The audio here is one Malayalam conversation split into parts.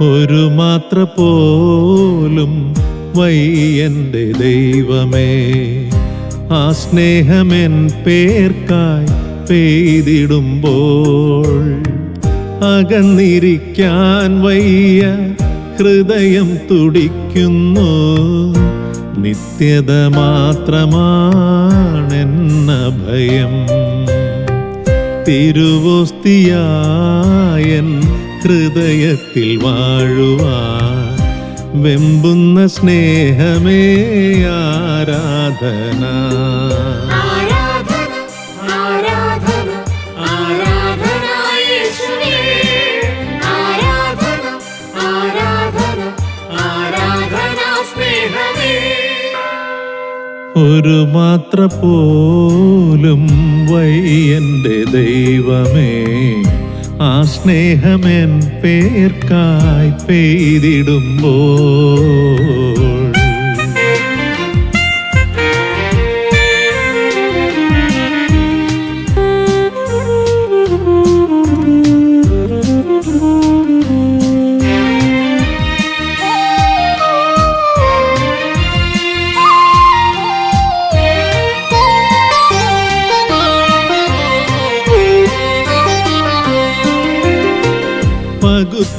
ഒരു മാത്ര പോലും വയ്യന്റെ ദൈവമേ. ആ സ്നേഹമെൻ പേർക്കായി പെയ്തിടുമ്പോൾ അകന്നിരിക്കാൻ വയ്യ ഹൃദയം തുടിക്കുന്നു. നിത്യത മാത്രമാണെന്ന ഭയം തിരുവോസ്തിയായൻ ഹൃദയത്തിൽ വാഴുവാൻ വെമ്പുന്ന സ്നേഹമേ ആരാധന. ഒരു മാത്ര പോലും വൈ എന്റെ ദൈവമേ. ആ സ്നേഹമെൻ പേർക്കായി പെയ്തിടുമ്പോൾ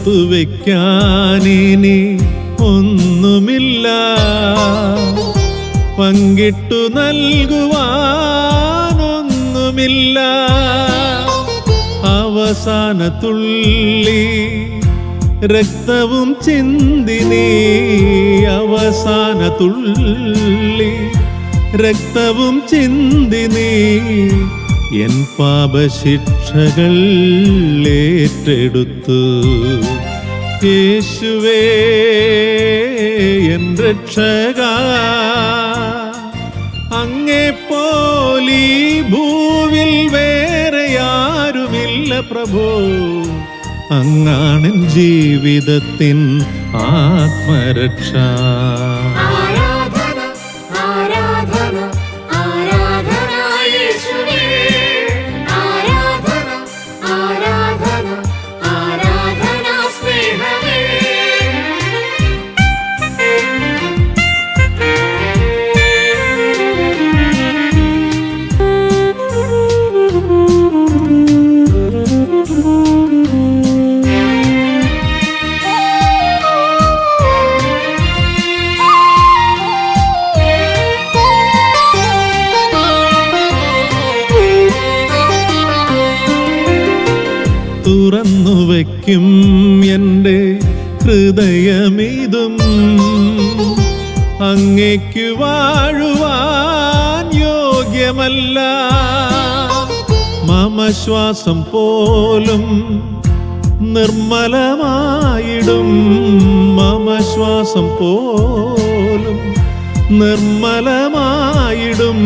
പകുത്തു വെക്കാനിനി ഒന്നുമില്ല. പങ്കിട്ടു നൽകുവാനൊന്നുമില്ല. അവസാന തുള്ളി രക്തവും ചിന്തിനി. അവസാന തുള്ളി രക്തവും ചിന്തിനി. എൻ പാപശിക്ഷകൾ ഏറ്റെടുത്തു യേശുവേ എൻ രക്ഷക അങ്ങേ പോലീ ഭൂവിൽ വേറെ ആരുമില്ല പ്രഭു. അങ്ങാണൻ ജീവിതത്തിൻ ആത്മരക്ഷ. വയ്ക്കും എന്റെ ഹൃദയമിതും അങ്ങേക്കു വാഴുവാൻ യോഗ്യമല്ല. മമശ്വാസം പോലും നിർമ്മലമായിടും. മമശ്വാസം പോലും നിർമ്മലമായിടും.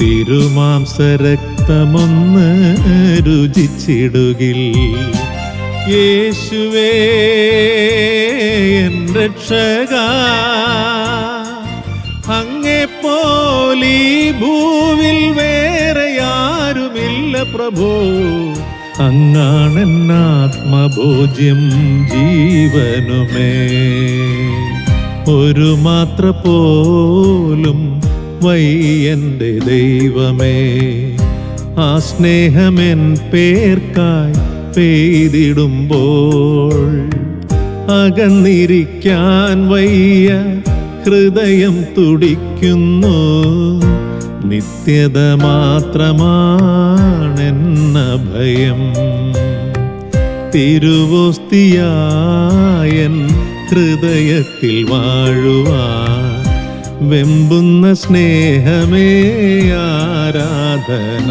തിരുമാംസരക്തമൊന്ന് രുചിച്ചിടുകിൽ. യേശുവേ രക്ഷക. അങ്ങേ പോലീ ഭൂവിൽ വേറെ ആരുമില്ല പ്രഭോ. അങ്ങാണെന്നാത്മഭോജ്യം ജീവനുമേ. ഒരു മാത്ര പോലും വയ്യന്റെ ദൈവമേ. ആ സ്നേഹമെൻ പേർക്കായി പെയ്തിടുമ്പോൾ അകന്നിരിക്കാൻ വയ്യ ഹൃദയം തുടിക്കുന്നു. നിത്യത മാത്രമാണെന്ന ഭയം തിരുവോസ്തിയായൻ ഹൃദയത്തിൽ വാഴുവാൻ വെമ്പുന്ന സ്നേഹമേ ആരാധന.